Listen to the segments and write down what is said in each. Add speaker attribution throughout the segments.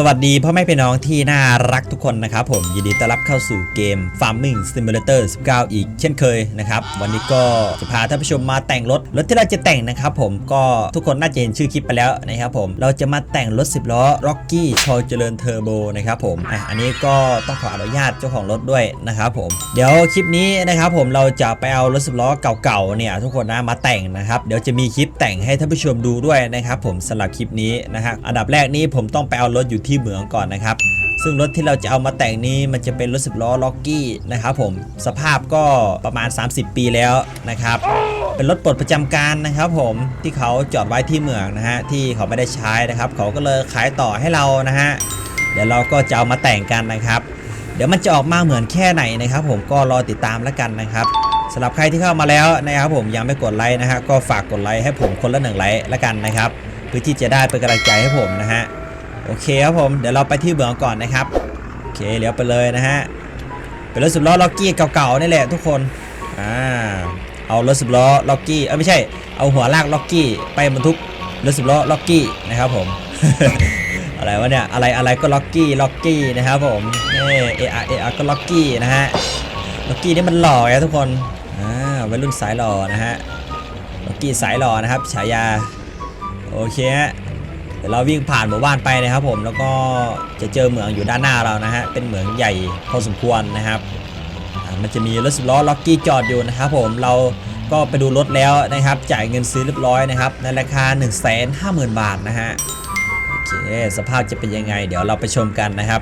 Speaker 1: สวัสดีพ่อแม่พี่น้องที่น่ารักทุกคนนะครับผมยินดีต้อนรับเข้าสู่เกม Farming Simulator 19 อีกเช่นเคยนะครับ วันนี้ก็จะพาท่านผู้ชมมาแต่งรถ รถที่เราจะแต่งนะครับผมก็ทุกคนน่าจะเห็นชื่อคลิปไปแล้วนะครับผมเราจะมาแต่งรถ 10 ล้อ Rocky ชอเจริญเทอร์โบนะครับผมอะอันนี้ก็ต้องขออนุญาตเจ้าของรถด้วยนะครับผมเดี๋ยวคลิปนี้นะครับผมเราจะไปเอารถ 10 ล้อเก่าๆเนี่ยทุกคนนะมาแต่งนะครับเดี๋ยวจะมีคลิปแต่งให้ท่านผู้ชมดูด้วยนะครับผมสำหรับคลิปนี้นะฮะอันดับแรกนี้ผมต้องไปเอารถอยู่ที่เหมืองก่อนนะครับ ซึ่งรถที่เราจะเอามาแต่งนี้มันจะเป็นรถ10ล้อล็อกกี้นะครับผมสภาพก็ประมาณ 30 ปีแล้วนะครับ เป็นรถปลดประจำการนะครับผมที่เขาจอดไว้ที่เหมืองนะฮะที่เขาไม่ได้ใช้นะครับ เขาก็เลยขายต่อให้เรานะฮะเดี๋ยวเราก็จะเอามาแต่งกันนะครับ เดี๋ยวมันจะออกมาเหมือนแค่ไหนนะครับ ผมก็รอติดตามแล้วกันนะครับสำหรับใครที่เข้ามาแล้วนะครับผมยังไม่กดไลค์นะฮะก็ฝากกดไลค์ให้ผมคนละหนึ่งไลค์แล้วกันนะครับเพื่อที่จะได้เป็นกำลังใจให้ผมนะฮะ โอเคครับผมเดี๋ยวเราไปที่เบืองก่อนนะครับโอเคเลี้ยวไปเลยนะฮะเป็นรถสิบล้อล็อกกี้เก่าๆนี่แหละทุกคนอ่าเอารถสิบล้อล็อกกี้เออไม่ใช่ เอาหัวลากล็อกกี้ไปบรรทุกรถสิบล้อล็อกกี้นะครับผมอะไรวะเนี่ยอะไรอะไรก็ล็อกกี้ล็อกกี้นะครับผมนี่เออเออก็ล็อกกี้นะฮะล็อกกี้นี่มันหล่อไงทุกคนอ่าวัยรุ่นสายหล่อนะฮะล็อกกี้สายหล่อนะครับฉายาโอเคฮะ เดี๋ยวเราวิ่งผ่านหมู่บ้านไปนะครับผมแล้วก็จะเจอเหมืองอยู่ด้านหน้าเรานะฮะเป็นเหมืองใหญ่พอสมควรนะครับมันจะมีรถสิบล้อล็อกกี้จอดอยู่นะครับผมเราก็ไปดูรถแล้วนะครับ จ่ายเงินซื้อเรียบร้อยนะครับในราคา 1 5 0 0 0 0 บาทนะฮะโอเคสภาพจะเป็นยังไง เดี๋ยวเราไปชมกันนะครับ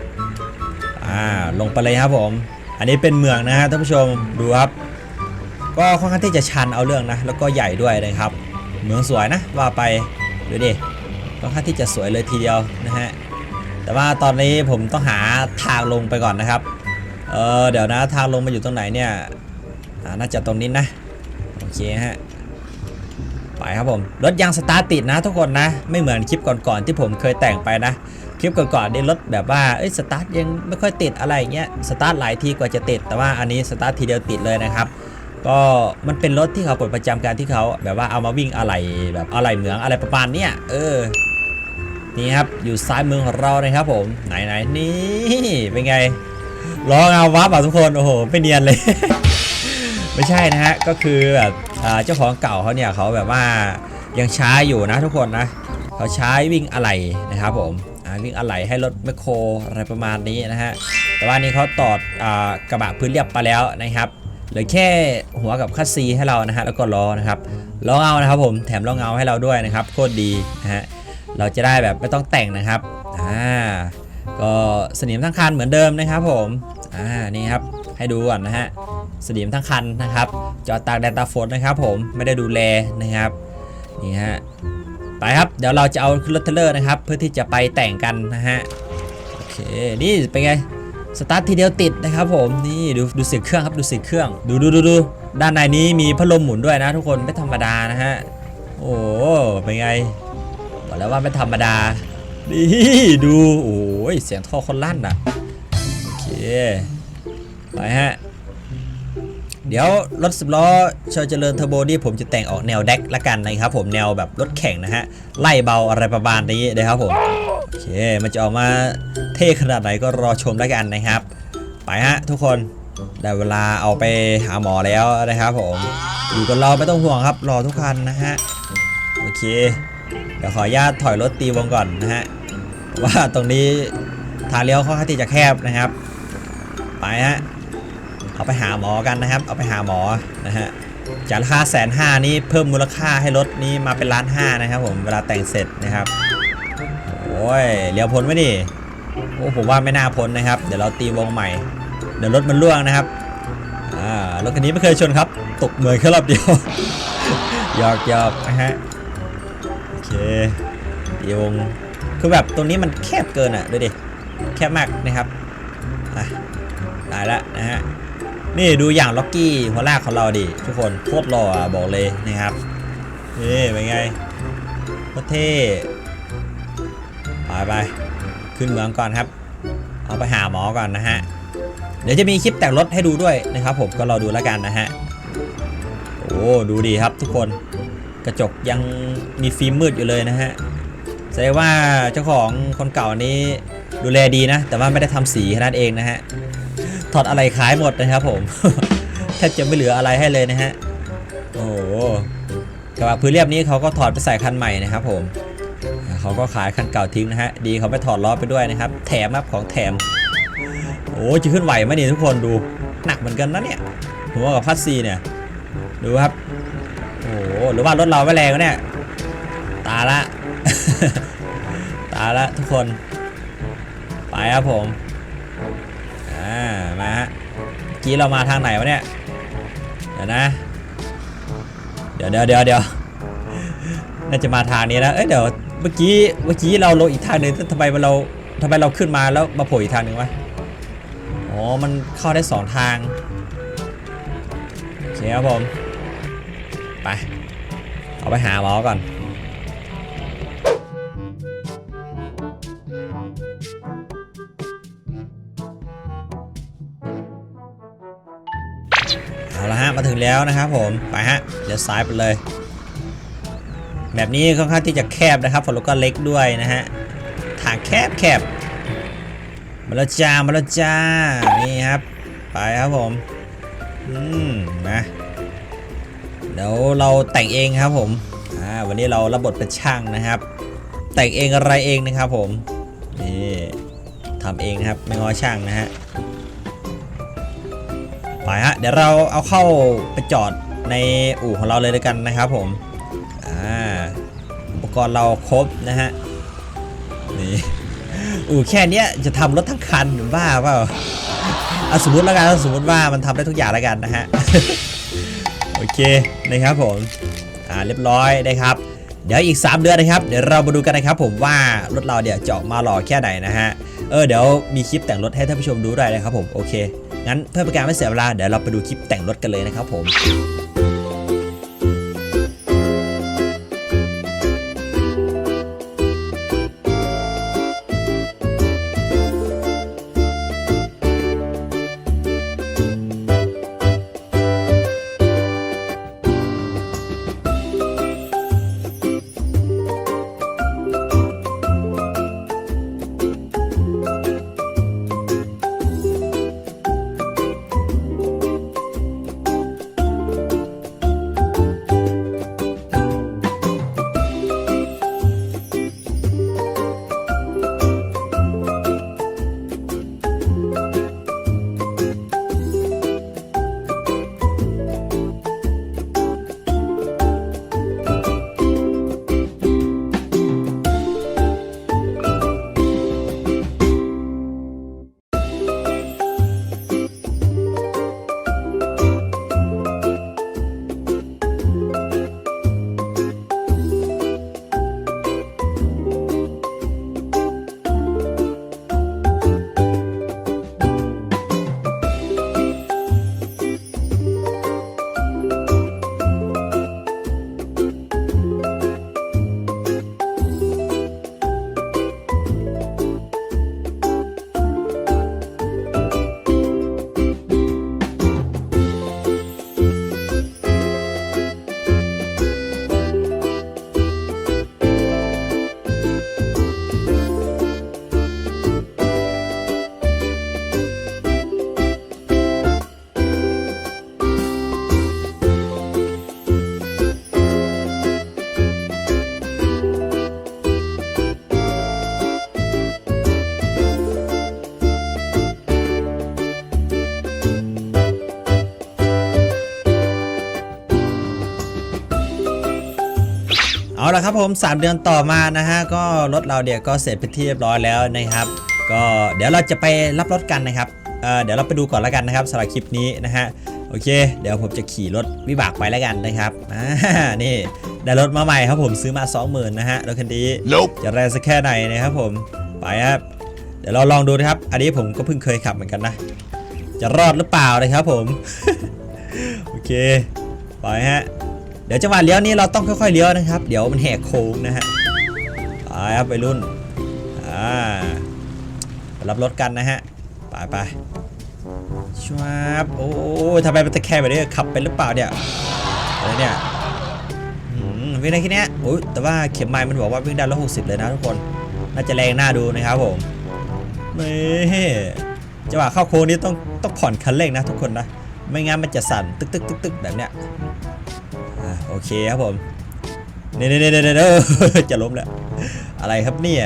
Speaker 1: อ่าลงไปเลยครับผม อันนี้เป็นเมืองนะฮะท่านผู้ชมดูครับ ก็ค่อนข้างที่จะชันเอาเรื่องนะ แล้วก็ใหญ่ด้วยนะครับ เมืองสวยนะว่าไปดูดิ ค่อนข้างที่จะสวยเลยทีเดียวนะฮะแต่ว่าตอนนี้ผมต้องหาทางลงไปก่อนนะครับเออเดี๋ยวนะทางลงมาอยู่ตรงไหนเนี่ยน่าจะตรงนี้นะโอเคฮะไปครับผมรถยางสตาร์ทติดนะทุกคนนะ ไม่เหมือนคลิปก่อนๆที่ผมเคยแต่งไปนะ คลิปก่อนๆนี่รถแบบว่าเอ้ยสตาร์ทยังไม่ค่อยติดอะไรเงี้ยสตาร์ทหลายทีกว่าจะติด แต่ว่าอันนี้สตาร์ททีเดียวติดเลยนะครับก็มันเป็นรถที่เขาปลดประจำการที่เขาแบบว่าเอามาวิ่งอะไรแบบอะไรเหมืองอะไรประมาณเนี้ยเออ นี่ครับอยู่ซ้ายมือของเรานะครับผมไหนไหนนี่เป็นไงล้อเงาวับอะทุกคนโอ้โหไม่เนียนเลย ไม่ใช่นะฮะก็คือแบบเจ้าของเก่าเขาเนี่ยเขาแบบว่ายังช้าอยู่นะทุกคนนะเขาใช้วิ่งอะไหล่นะครับผมอ่าวิ่งอะไหล่ให้รถแมคโครอะไรประมาณนี้นะฮะแต่ว่านี่เขาตอดอกระบะพื้นเรียบไปแล้วนะครับเหลือแค่หัวกับคัสซีให้เรานะฮะแล้วก็ล้อนะครับล้อเงานะครับผมแถมล้อเงาให้เราด้วยนะครับโคตรดีนะฮะ เราจะได้แบบไม่ต้องแต่งนะครับอ่าก็สนิมทั้งคันเหมือนเดิมนะครับผมอ่านี่ครับให้ดูก่อนนะฮะสนิมทั้งคันนะครับจอดตากแดดตากฝนนะครับ ผมไม่ได้ดูแลนะครับนี่ฮะไปครับเดี๋ยวเราจะเอาขึ้นรถเทเลอร์นะครับเพื่อที่จะไปแต่งกันนะฮะโอเคนี่เป็นไงสตาร์ททีเดียวติดนะครับผมนี่ดูดูเสียงเครื่องครับดูเสียงเครื่องดูดูดูดูด้านในนี้มีพัดลมหมุนด้วยนะทุกคนไม่ธรรมดานะฮะโอ้เป็นไง แล้วว่าไม่ธรรมดา นี่ดู โอ้ยเสียงท่อคนลั่นอะ โอเค ไปฮะ เดี๋ยวรถสิบล้อชอยเจริญเทอร์โบนี่ผมจะแต่งออกแนวแดกละกันนะครับผมแนวแบบรถแข่งนะฮะ ไล่เบาอะไรประมาณนี้นะครับผม โอเค มันจะออกมาเท่ขนาดไหนก็รอชมแล้วกันนะครับ ไปฮะทุกคนได้เวลาเอาไปหาหมอแล้วนะครับผม อยู่กับเราไม่ต้องห่วงครับ รอทุกคันนะฮะ โอเค เดี๋ยวขออนุญาตถอยรถตีวงก่อนนะฮะว่าตรงนี้ทางเลี้ยวค่อนข้างที่จะแคบนะครับ ไปฮะเอาไปหาหมอกันนะครับ เอาไปหาหมอนะฮะจากราคาแสนห้านี้เพิ่มมูลค่าให้รถนี้มาเป็นล้านห้านะครับผมเวลาแต่งเสร็จนะครับโอ้ยเลี้ยวพ้นไหมดิโอ้ผมว่าไม่น่าพ้นนะครับ เดี๋ยวเราตีวงใหม่ เดี๋ยวรถมันล่วงนะครับอ่ารถคันนี้ไม่เคยชนครับ ตกเหมือนแค่รอบเดียวหยอกหยอกนะฮะ เคตีวงคือแบบตรงนี้มันแคบเกินอะดูดิแคบมากนะครับอะได้แล้วนะฮะนี่ดูอย่างล็อกกี้หัวลากของเราดิทุกคนโคตรหล่ออะบอกเลยนะครับนี่เป็นไงโคตรเท่ไปไปขึ้นเมืองก่อนครับ เอาไปหาหมอก่อนนะฮะเดี๋ยวจะมีคลิปแต่งรถให้ดูด้วยนะครับผมก็รอดูแล้วกันนะฮะโอ้ดูดีครับทุกคน กระจกยังมีฟิล์มมืดอยู่เลยนะฮะแสดงว่าเจ้าของคนเก่านี้ดูแลดีนะ แต่ว่าไม่ได้ทำสีแค่นั้นเองนะฮะถอดอะไรขายหมดนะครับผมแทบจะไม่เหลืออะไรให้เลยนะฮะโอ้โหกระบะพื้นเรียบนี้เขาก็ถอดไปใส่คันใหม่นะครับผมเขาก็ขายคันเก่าทิ้งนะฮะดีเขาไม่ถอดล้อไปด้วยนะครับ แถมครับของแถมโอ้จะขึ้นไหวไหมเนี่ยทุกคนดูหนักเหมือนกันนะเนี่ยผมว่ากับพัดซีเนี่ยดูครับ หหรือว่ารถเราไม่แรงวะเนี่ย ตาละ ตาละทุกคน ไปครับผม อ่า มาฮะเมื่อกี้เรามาทางไหนวะเนี่ย เดี๋ยวนะ เดี๋ยวเดี๋ยวเดี๋ยวเดี๋ยวน่าจะมาทางนี้แล้ว เอ้ยเดี๋ยวเมื่อกี้เมื่อกี้เราลงอีกทางหนึ่งทำไมเราทำไมเราขึ้นมาแล้วมาโผล่อีกทางหนึ่งวะ อ๋อ มันเข้าได้สองทางโอเคครับผม ไป เอาไปหาหมอก่อนเอาละฮะมาถึงแล้วนะครับผมไปฮะเดี๋ยวซ้ายไปเลย แบบนี้ค่อนข้างที่จะแคบนะครับฝนรถก็เล็กด้วยนะฮะทางแคบแคบมาแล้วจ้ามาแล้วจ้านี่ครับ ไปครับผม อืมนะ เดี๋ยวเราแต่งเองครับผมอ่าวันนี้เรารับบทเป็นช่างนะครับ แต่งเองอะไรเองนะครับผมนี่ทำเองนะครับไม่ง้อช่างนะฮะไปฮะเดี๋ยวเราเอาเข้าไปจอดในอู่ของเราเลยด้วยกันนะครับผมอ่าอุปกรณ์เราครบนะฮะนี่อู่แค่เนี้ยจะทำรถทั้งคันบ้าเปล่าเอาสมมติแล้วกันสมมติว่ามันทำได้ทุกอย่างแล้วกันนะฮะ โอเคนะครับผมอ่าเรียบร้อยนะครับ เดี๋ยวอีก 3 เดือนนะครับ เดี๋ยวเรามาดูกันนะครับผมว่ารถเราเดี๋ยวจะมาหล่อแค่ไหนนะฮะเออเดี๋ยวมีคลิปแต่งรถให้ท่านผู้ชมดูด้วยนะครับผมโอเคงั้นเพื่อเป็นการไม่เสียเวลาเดี๋ยวเราไปดูคลิปแต่งรถกันเลยนะครับผม เอาละครับผม 3 เดือนต่อมานะฮะก็รถเราเดี๋ยวก็เสร็จเป็นที่เรียบร้อยแล้วนะครับ ก็เดี๋ยวเราจะไปรับรถกันนะครับเอ่อเดี๋ยวเราไปดูก่อนแล้วกันนะครับสำหรับคลิปนี้นะฮะโอเค เดี๋ยวผมจะขี่รถวิบากไปแล้วกันนะครับอ่านี่ได้รถมาใหม่ครับผมซื้อมา 20,000นะฮะรถคันนี้
Speaker 2: Nope.
Speaker 1: จะแรงสักแค่ไหนนะครับผมไปครับเดี๋ยวเราลองดูนะครับ อันนี้ผมก็เพิ่งเคยขับเหมือนกันนะ จะรอดหรือเปล่านะครับผม โอเค ไปฮะ เดี๋ยวจังหวะเลี้ยวนี้เราต้องค่อยๆเลี้ยวนะครับ เดี๋ยวมันแหกโค้งนะฮะไปครับไปรุ่นอ่ารับรถกันนะฮะไปไปชวบโอ้ยทำไมมันตะแคงแบบนี้ขับเป็นหรือเปล่าเนี่ยอะไรเนี่ยวิ่งได้แค่เนี้ยโอ้ยแต่ว่าเข็มไม้มันบอกว่าวิ่งได้ร้อยหกสิบเลยนะทุกคน น่าจะแรงหน่าดูนะครับผมนี่จังหวะเข้าโค้งนี้ต้องต้องผ่อนคันเร่งนะทุกคนนะ ไม่งั้นมันจะสั่นตึกตึกตึกตึกแบบเนี้ย เคครับผมเนี่เนี่เนี่เนี่จะล้มแล้วอะไรครับเนี่ย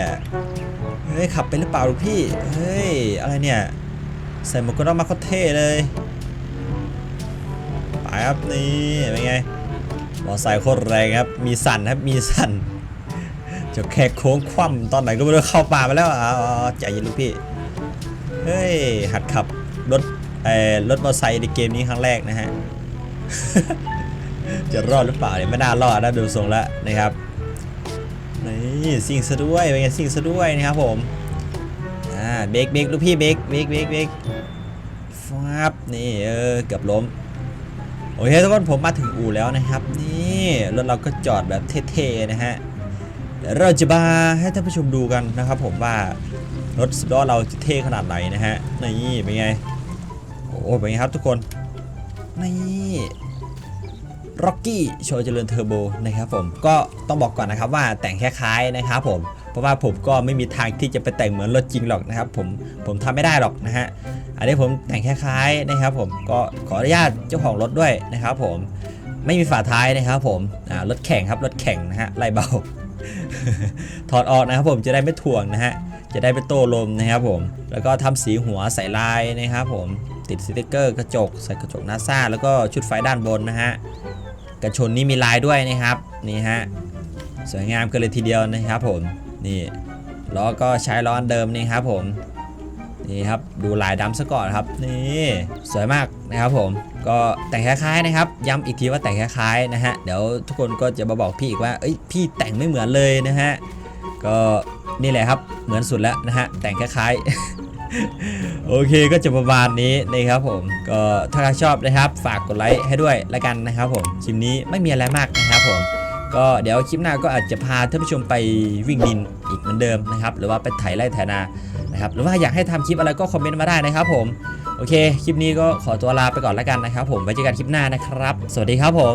Speaker 1: เฮ้ยขับไปหรือเปล่าลูกพี่เฮ้ยอะไรเนี่ยใส่หมวกกันน็อกมาโคตรเท่เลยไปครับนี่เป็นไงมอไซค์โคตรแรงครับมีสั่นครับมีสั่นจะแค่โค้งคว่ำตอนไหนก็ไม่รู้เข้าป่ามาแล้วอ่าใจเย็นลูกพี่เฮ้ยหัดขับรถเอ่อรถมอไซค์ในเกมนี้ครั้งแรกนะฮะ จะรอดหรือเปล่าเนี่ยไม่น่ารอดนะดูทรงแล้วนะครับนี่ซิ่งซะด้วยเป็นไงซิ่งซะด้วยนะครับผมอ่าเบรกเบรกลูกพี่เบรกเบรกเบรกเบรกฟับนี่เออเกือบล้มโอเคทุกคนผมมาถึงอู่แล้วนะครับ นี่รถเราก็จอดแบบเท่ๆนะฮะเราจะมาให้ท่านผู้ชมดูกันนะครับ ผมว่ารถสดอเราจะเท่ขนาดไหนนะฮะนี่เป็นไงโอ้เป็นไงครับทุกคนนี่ ร็อกกี้โชว์เจริญเทอร์โบนะครับผมก็ต้องบอกก่อนนะครับว่าแต่งคล้ายๆนะครับผมเพราะว่าผมก็ไม่มีทางที่จะไปแต่งเหมือนรถจริงหรอกนะครับผมผมทำไม่ได้หรอกนะฮะอันนี้ผมแต่งคล้ายนะครับผมก็ขออนุญาตเจ้าของรถด้วยนะครับผมไม่มีฝาท้ายนะครับผมรถแข่งครับรถแข่งนะฮะไล่เบา ถอดออกนะครับผมจะได้ไม่ถ่วงนะฮะจะได้ไม่โต้ลมนะครับผม แล้วก็ทำสีหัวใส่ลายนะครับผม ติดสติกเกอร์กระจก ใส่กระจกหน้าซ่าแล้วก็ชุดไฟด้านบนนะฮะ กระชนนี่มีลายด้วยนะครับนี่ฮะสวยงามกันเลยทีเดียวนะครับผมนี่ล้อก็ใช้ล้อนเดิมนี่ครับผมนี่ครับดูลายดำซะก่อนครับนี่สวยมากนะครับผมก็แต่งคล้ายๆนะครับ ย้ำอีกทีว่าแต่งคล้ายๆนะฮะเดี๋ยวทุกคนก็จะมาบอกพี่อีกว่าเอ้ยพี่แต่งไม่เหมือนเลยนะฮะก็นี่แหละครับเหมือนสุดแล้วนะฮะแต่งคล้ายๆ โอเคก็จะประมาณนี้นะครับผมก็ถ้าใครชอบนะครับฝากกดไลค์ให้ด้วยละกันนะครับผมคลิปนี้ไม่มีอะไรมากนะครับผมก็เดี๋ยวคลิปหน้าก็อาจจะพาท่านผู้ชมไปวิ่งดินอีกเหมือนเดิมนะครับ หรือว่าไปไถไร่ไถนานะครับหรือว่าอยากให้ทำคลิปอะไรก็คอมเมนต์มาได้นะครับผมโอเค คลิปนี้ก็ขอตัวลาไปก่อนละกันนะครับ ผมไว้เจอกันคลิปหน้านะครับ สวัสดีครับผม